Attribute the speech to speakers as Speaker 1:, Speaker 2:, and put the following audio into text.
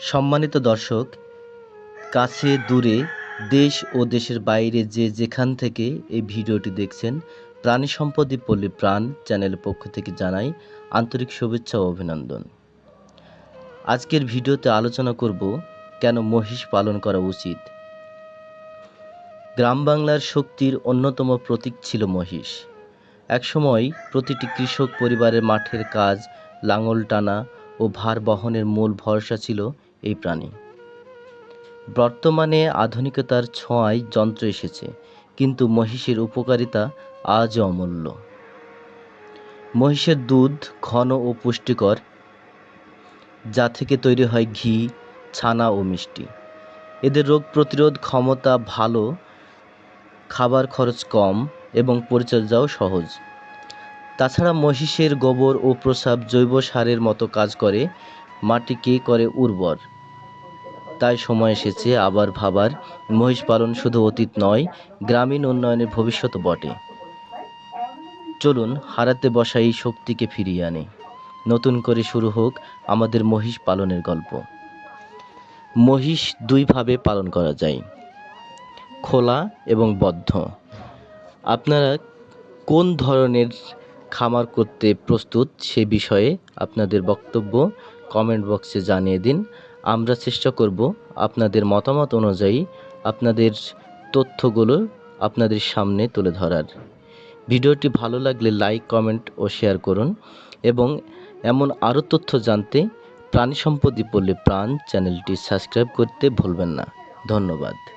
Speaker 1: সম্মানিত দর্শক, কাছে দূরে দেশ ও দেশের বাইরে যে যেখান থেকে এই ভিডিওটি দেখছেন, প্রাণী সম্পদই পল্লী প্রাণ চ্যানেলের পক্ষ থেকে জানাই আন্তরিক শুভেচ্ছা ও অভিনন্দন। আজকের ভিডিওতে আলোচনা করব কেন মহিষ পালন করা উচিত। গ্রাম বাংলার শক্তির অন্যতম প্রতীক ছিল মহিষ। একসময় প্রতিটি কৃষক পরিবারের মাঠের কাজ, লাঙল টানা ও ভার বহনের মূল ভরসা ছিল এই প্রাণী। বর্তমানে আধুনিকতার ছোঁয়ায় যন্ত্র এসেছে, কিন্তু মহিষের উপকারিতা আজও অমূল্য। মহিষের দুধ ঘন ও পুষ্টিকর, যা থেকে তৈরি হয় ঘি, ছানা ও মিষ্টি। এদের রোগ প্রতিরোধ ক্ষমতা ভালো, খাবার খরচ কম এবং পরিচর্যাও সহজ। তাছাড়া মহিষের গোবর ও প্রস্রাব জৈব সারের মতো কাজ করে, মাটিকে করে উর্বর। তাই সময় এসেছে আবার ভাবার। মহিষ পালন শুধু অতীত নয়, গ্রামীণ উন্নয়নের ভবিষ্যৎ বটে। চলুন হারাতে বসা এই শক্তিকে ফিরিয়ে আনে। নতুন করে শুরু হোক আমাদের মহিষ পালনের গল্প। মহিষ দুইভাবে পালন করা যায়। খোলা এবং বদ্ধ। আপনারা কোন ধরনের খামার করতে প্রস্তুত, সে বিষয়ে আপনাদের বক্তব্য কমেন্ট বক্সে জানিয়ে দিন। আমরা চেষ্টা করব আপনাদের মতামত অনুযায়ী আপনাদের তথ্যগুলো আপনাদের সামনে তুলে ধরার। ভিডিওটি ভালো লাগলে লাইক কমেন্ট ও শেয়ার করুন এবং এমন আরও তথ্য জানতে প্রাণী সম্পদই পল্লী প্রাণ চ্যানেলটি সাবস্ক্রাইব করতে ভুলবেন না। ধন্যবাদ।